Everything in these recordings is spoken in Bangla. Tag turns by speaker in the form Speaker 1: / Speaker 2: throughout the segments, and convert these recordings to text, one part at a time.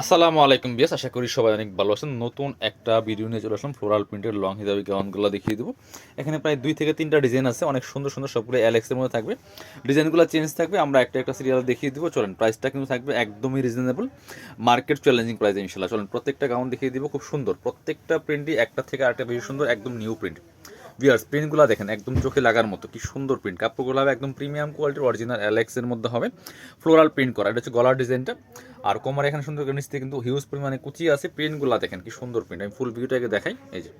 Speaker 1: আসসালামু আলাইকুম বিয়াস, আশা করি সবাই অনেক ভালো আছেন। নতুন একটা ভিডিও নিয়ে চলে আসলাম ফ্লোরাল প্রিন্টের লং হিসাবে গাউনগুলো দেখিয়ে দেবো। এখানে প্রায় দুই থেকে তিনটা ডিজাইন আছে, অনেক সুন্দর সুন্দর সবগুলো অ্যালেক্সের মধ্যে থাকবে। ডিজাইনগুলো চেঞ্জ থাকবে, আমরা একটা একটা সিরিয়াল দেখিয়ে দেবো। চলেন প্রাইসটা কিন্তু থাকবে একদমই রিজনেবল মার্কেট চ্যালেঞ্জিং প্রাইস ইনশাল্লাহ। চলেন, প্রত্যেকটা গাউন দেখিয়ে দিব, খুব সুন্দর। প্রত্যেকটা প্রিন্টই একটা থেকে আরেকটা বেশি সুন্দর, একদম নিউ প্রিন্ট ভিয়ার্স প্রিন্টগুলো দেখেন, একদম চোখে লাগার মতো, কি সুন্দর প্রিন্ট কাপড়গুলো হবে একদম প্রিমিয়াম কোয়ালিটির অরিজিনাল অ্যালেক্সের মধ্যে হবে। ফ্লোরাল প্রিন্ট করা, এটা হচ্ছে গলার ডিজাইনটা। আর কোমর এখানে সুন্দর নিচে কিন্তু হিউজ পরিমাণে কুচি আছে প্রিন্টগুলো দেখেন, কি সুন্দর প্রিন্ট আমি ফুল ভিউটাকে দেখাই, এই যে।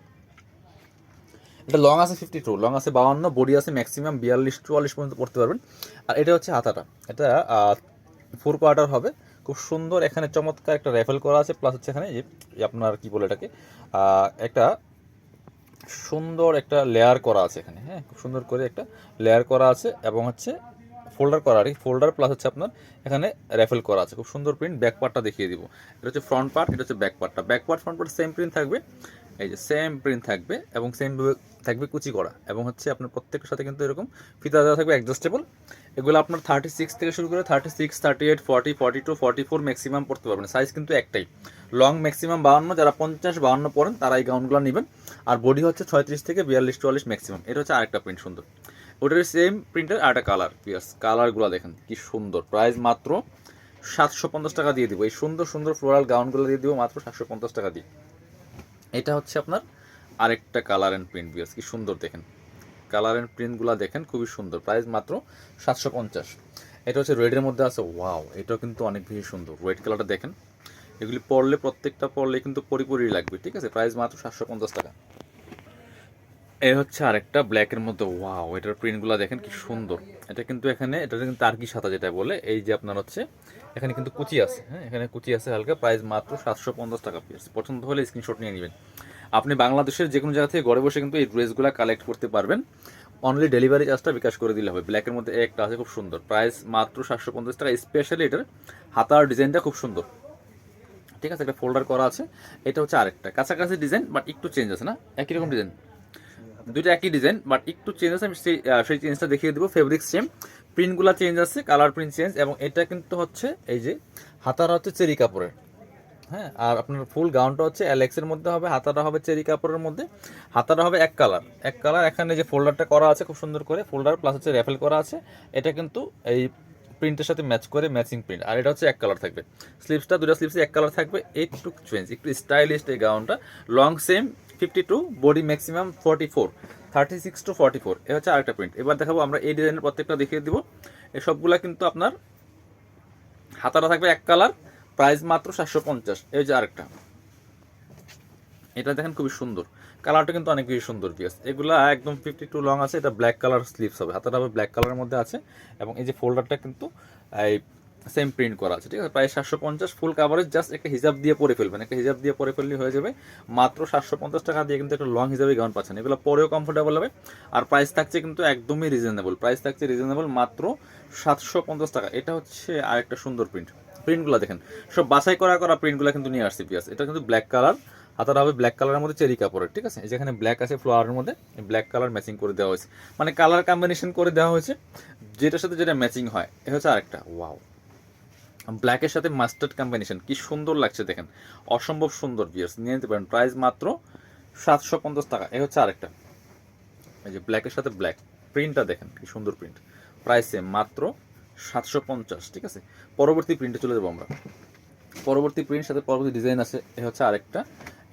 Speaker 1: এটা লং আছে ফিফটি টু লং আছে বাউন্ন বডি আছে ম্যাক্সিমাম বিয়াল্লিশ, চুয়াল্লিশ পর্যন্ত পড়তে পারবেন। আর এটা হচ্ছে হাতাটা, এটা ফোর কোয়ার্টার হবে। খুব সুন্দর, এখানে চমৎকার একটা র্যাফেল করা আছে প্লাস হচ্ছে এখানে যে, আপনার কি বলে এটাকে একটা সুন্দর একটা লেয়ার করা আছে এখানে হ্যাঁ? খুব সুন্দর করে একটা লেয়ার করা আছে এবং হচ্ছে ফোল্ডার করা আর ফোল্ডার প্লাস হচ্ছে আপনার এখানে র্যাফেল করা আছে। খুব সুন্দর প্রিন্ট ব্যাক পার্টটা দেখিয়ে দিব। এটা হচ্ছে ফ্রন্ট পার্ট এটা হচ্ছে ব্যাক পার্টটা back part front part same print থাকবে। এই যে সেম প্রিন্ট থাকবে এবং সেম থাকবে কুচি করা এবং হচ্ছে আপনার প্রত্যেকের সাথে কিন্তু এরকম ফিতা দেওয়া থাকবে অ্যাডজাস্টেবল এগুলো আপনার থার্টি সিক্স থেকে শুরু করে thirty six thirty eight forty forty two forty four maximum পড়তে পারবেন। সাইজ কিন্তু একটাই। লং ম্যাক্সিমাম বাউন্ন যারা পঞ্চাশ বাউন্ন পড়েন, তারা এই গাউনগুলো নেবেন। আর বডি হচ্ছে ছয়ত্রিশ থেকে বিয়াল্লিশ, চুয়াল্লিশ ম্যাক্সিমাম এটা হচ্ছে আরেকটা প্রিন্ট সুন্দর। ওটার সেম প্রিন্টের আরেকটা কালার পিয়াস কালারগুলো দেখেন, কি সুন্দর। প্রাইস মাত্র সাতশো পঞ্চাশ টাকা দিয়ে দিব। এই সুন্দর সুন্দর ফ্লোরাল গাউনগুলো দিয়ে দিব মাত্র সাতশো পঞ্চাশ টাকা দিয়ে। এটা হচ্ছে আপনার আরেকটা কালার অ্যান্ড প্রিন্ট বিয়ার্স কি সুন্দর দেখেন। কালার অ্যান্ড প্রিন্টগুলো দেখেন, খুবই সুন্দর। প্রাইস মাত্র সাতশো পঞ্চাশ। এটা হচ্ছে রেডের মধ্যে আছে ওয়াও এটাও কিন্তু অনেক বেশি সুন্দর। রেড কালারটা দেখেন। এগুলি পড়লে প্রত্যেকটা পড়লে কিন্তু পরিপরি লাগবে, ঠিক আছে? প্রাইস মাত্র সাতশো পঞ্চাশ টাকা। এই হচ্ছে আরেকটা ব্ল্যাকের মধ্যে ওয়াও এটার প্রিন্টগুলো দেখেন কি সুন্দর। এটা কিন্তু এখানে, এটা কিন্তু তার্কি সাদা যেটা বলে, এই যে আপনার হচ্ছে, এখানে কিন্তু কুচি আছে হ্যাঁ এখানে কুচি আছে হালকা প্রাইস মাত্র সাতশো পঞ্চাশ টাকা পিস পছন্দ হলে স্ক্রিনশট নিয়ে নেবেন। আপনি বাংলাদেশের যে কোনো জায়গা থেকে ঘরে বসে কিন্তু এই ড্রেসগুলো কালেক্ট করতে পারবেন। অনলি ডেলিভারি চার্জটা বিকাশ করে দিলে হবে। ব্ল্যাকের মধ্যে একটা আছে, খুব সুন্দর। প্রাইস মাত্র সাতশো পঞ্চাশ টাকা স্পেশালি এটার হাতার ডিজাইনটা খুব সুন্দর। ঠিক আছে, একটা ফোল্ডার করা আছে। এটা হচ্ছে আরেকটা। কাছাকাছি ডিজাইন বাট একটু চেঞ্জ আছে, না? একই রকম ডিজাইন দুইটা একই ডিজাইন বাট একটু চেঞ্জ আছে, আমি সেই চেঞ্জটা দেখিয়ে দেবো ফেব্রিক সেম প্রিন্টগুলো চেঞ্জ আছে কালার প্রিন্ট চেঞ্জ এবং এটা কিন্তু হচ্ছে এই যে হাতারা হচ্ছে চেরি কাপড়ের। হ্যাঁ আর আপনার ফুল গাউনটা হচ্ছে অ্যালেক্সের মধ্যে হবে হাতাটা হবে চেরি কাপড়ের মধ্যে। হাতাটা হবে এক কালার এক কালার এখানে যে ফোল্ডারটা করা আছে খুব সুন্দর করে ফোল্ডার প্লাস হচ্ছে র্যাফেল করা আছে। এটা কিন্তু এই প্রিন্টের সাথে ম্যাচ করে ম্যাচিং প্রিন্ট আর এটা হচ্ছে এক কালার থাকবে। স্লিপসটা দুটো স্লিপসে এক কালার থাকবে, একটু চেঞ্জ একটু স্টাইলিশ এই গাউনটা long same fifty two body maximum forty four thirty six to forty four এ হচ্ছে আরেকটা প্রিন্ট এবার দেখাবো আমরা এই ডিজাইনের প্রত্যেকটা দেখিয়ে দিব। সবগুলা কিন্তু আপনার হাতাটা থাকবে এক কালার প্রাইস মাত্র সাতশো পঞ্চাশ। এই যে আরেকটা। এটা দেখেন খুবই সুন্দর। কালারটা কিন্তু অনেক বেশি সুন্দর পিয়াস এগুলা একদম ফিফটি টু লং আছে, এটা ব্ল্যাক কালার স্লিভস হবে। হাতাটা হবে ব্ল্যাক কালারের মধ্যে আছে। এবং এই যে ফোল্ডারটা কিন্তু, এই সেম প্রিন্ট করা আছে, ঠিক আছে? প্রায় সাতশো পঞ্চাশ ফুল কাভারেজ জাস্ট একটা হিসাব দিয়ে পরে ফেলবেন। একটা হিসাব দিয়ে পরে ফেললে হয়ে যাবে। মাত্র সাতশো পঞ্চাশ টাকা দিয়ে কিন্তু একটা লং হিসাবে গাউন পাচ্ছেন। এগুলো পরেও কমফোর্টেবল হবে। আর প্রাইস থাকছে কিন্তু একদমই রিজনেবল প্রাইস থাকছে রিজনেবল মাত্র সাতশো পঞ্চাশ টাকা। এটা হচ্ছে আরেকটা সুন্দর প্রিন্ট প্রিন্টগুলো দেখেন। সব বাছাই করা করা প্রিন্টগুলো কিন্তু নিয়ে আসছে পিয়াস এটা কিন্তু ব্ল্যাক কালার হাতাটা হবে ব্ল্যাক কালারের মধ্যে চেরি কাপড়ের, ঠিক আছে? যেখানে ব্ল্যাক আছে ফ্লোয়ারের মধ্যে ব্ল্যাক কালার ম্যাচিং করে দেওয়া হয়েছে। মানে কালার কম্বিনেশন করে দেওয়া হয়েছে। যেটার সাথে যেটা ম্যাচিং হয়। এ হচ্ছে আরেকটা। ওয়াও ব্ল্যাকের সাথে মাস্টার্ড কম্বিনেশন কি সুন্দর লাগছে দেখেন। অসম্ভব সুন্দর বিয়ার্স নিয়ে নিতে পারেন। প্রাইস মাত্র সাতশো পঞ্চাশ টাকা। এ হচ্ছে আরেকটা। এই যে ব্ল্যাকের সাথে ব্ল্যাক প্রিন্টটা দেখেন, কি সুন্দর প্রিন্ট প্রাইস সেম মাত্র সাতশো পঞ্চাশ, ঠিক আছে? পরবর্তী প্রিন্টে চলে যাব আমরা। পরবর্তী প্রিন্ট সাথে পরবর্তী ডিজাইন আছে। এ হচ্ছে আরেকটা।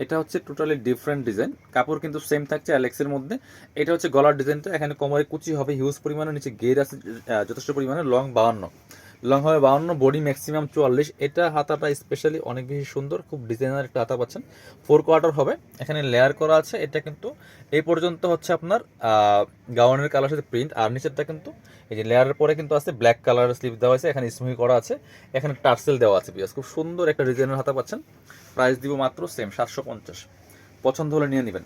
Speaker 1: এটা হচ্ছে টোটালি ডিফারেন্ট ডিজাইন কাপড় কিন্তু সেম থাকছে অ্যালেক্সের মধ্যে। এটা হচ্ছে গলার ডিজাইনটা এখানে কোমরে কুচি হবে হিউজ পরিমাণে। নিচে গের আছে যথেষ্ট পরিমাণে লং বাহান্ন। লং হবে বাহান্ন বডি ম্যাক্সিমাম চুয়াল্লিশ। এটা হাতাটা স্পেশালি অনেক বেশি সুন্দর, খুব ডিজাইনার একটা হাতা পাচ্ছেন। ফোর কোয়ার্টার হবে, এখানে লেয়ার করা আছে, এটা কিন্তু এই পর্যন্ত হচ্ছে আপনার গাউনের কালার সাথে প্রিন্ট আর নিচেরটা কিন্তু এই যে লেয়ারের পরে কিন্তু আছে ব্ল্যাক কালারের স্লিপ দেওয়া আছে, এখানে স্মুহি করা আছে, এখানে টার্সেল দেওয়া আছে পিয়াস খুব সুন্দর একটা ডিজাইনের হাতা পাচ্ছেন। প্রাইস দিব মাত্র সেম সাতশো পঞ্চাশ। পছন্দ হলে নিয়ে নেবেন।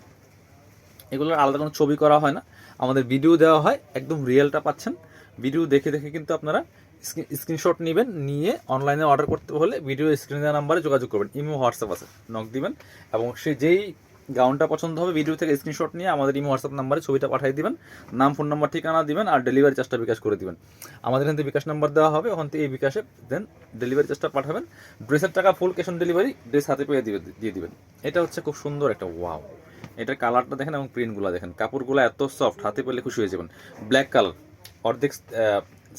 Speaker 1: এগুলোর আলাদা কোনো ছবি করা হয় না। আমাদের ভিডিও দেওয়া হয়, একদম রিয়েলটা পাচ্ছেন। ভিডিও দেখে দেখে কিন্তু আপনারা স্ক্রিনশট নেবেন, নিয়ে অনলাইনে অর্ডার করতে হলে ভিডিও স্ক্রিনে দেওয়া নাম্বারে যোগাযোগ করবেন। ইমো হোয়াটসঅ্যাপ আছে নক দিবেন। এবং সে যেই গাউনটা পছন্দ হবে ভিডিও থেকে স্ক্রিনশট নিয়ে আমাদের ইমো হোয়াটসঅ্যাপ নাম্বারে ছবিটা পাঠিয়ে দিবেন। নাম ফোন নাম্বার ঠিকানা দিবেন আর ডেলিভারি চার্জটা বিকাশ করে দিবেন। আমাদের এখান থেকে বিকাশ নাম্বার দেওয়া হবে, ওখান থেকে এই বিকাশে দেন ডেলিভারি চার্জটা পাঠাবেন। ড্রেসের টাকা full cash on delivery dress হাতে পেয়ে দিবে, দিয়ে দিবেন। এটা হচ্ছে খুব সুন্দর একটা ওয়াও এটার কালারটা দেখেন এবং প্রিন্টগুলো দেখেন। কাপড়গুলো এত সফট হাতে পেলে খুশি হয়ে যাবেন। ব্ল্যাক কালার অর্ধেক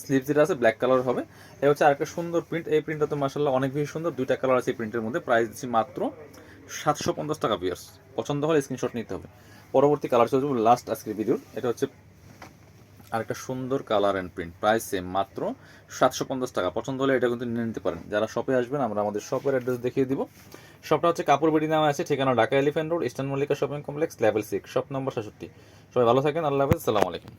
Speaker 1: স্লিভ যেটা আছে ব্ল্যাক কালার হবে। এটা হচ্ছে আরেকটা সুন্দর প্রিন্ট এই প্রিন্টটা তো মাসাল্লাহ অনেক বেশি সুন্দর। দুইটা কালার আছে এই প্রিন্টের মধ্যে। প্রাইস দিচ্ছি মাত্র সাতশো পঞ্চাশ টাকা পিয়ার্স পছন্দ হলে স্ক্রিনশট নিতে হবে। পরবর্তী কালার চলে যাব লাস্ট আজকের ভিডিওর এটা হচ্ছে আরেকটা সুন্দর colour and print price same মাত্র সাতশো পঞ্চাশ টাকা। পছন্দ হলে এটা কিন্তু নিয়ে নিতে পারেন। যারা শপে আসবেন, আমরা আমাদের শপের অ্যাড্রেস দেখিয়ে দিব। শপটা হচ্ছে কাপড় বেড়ি নামে আছে, ঠিকানা Dhaka Elephant Road Eastern Mallika shopping complex level six shop number সাতষট্টি সবাই ভালো থাকেন, আল্লাহ হাফেজ সালাম আলাইকুম।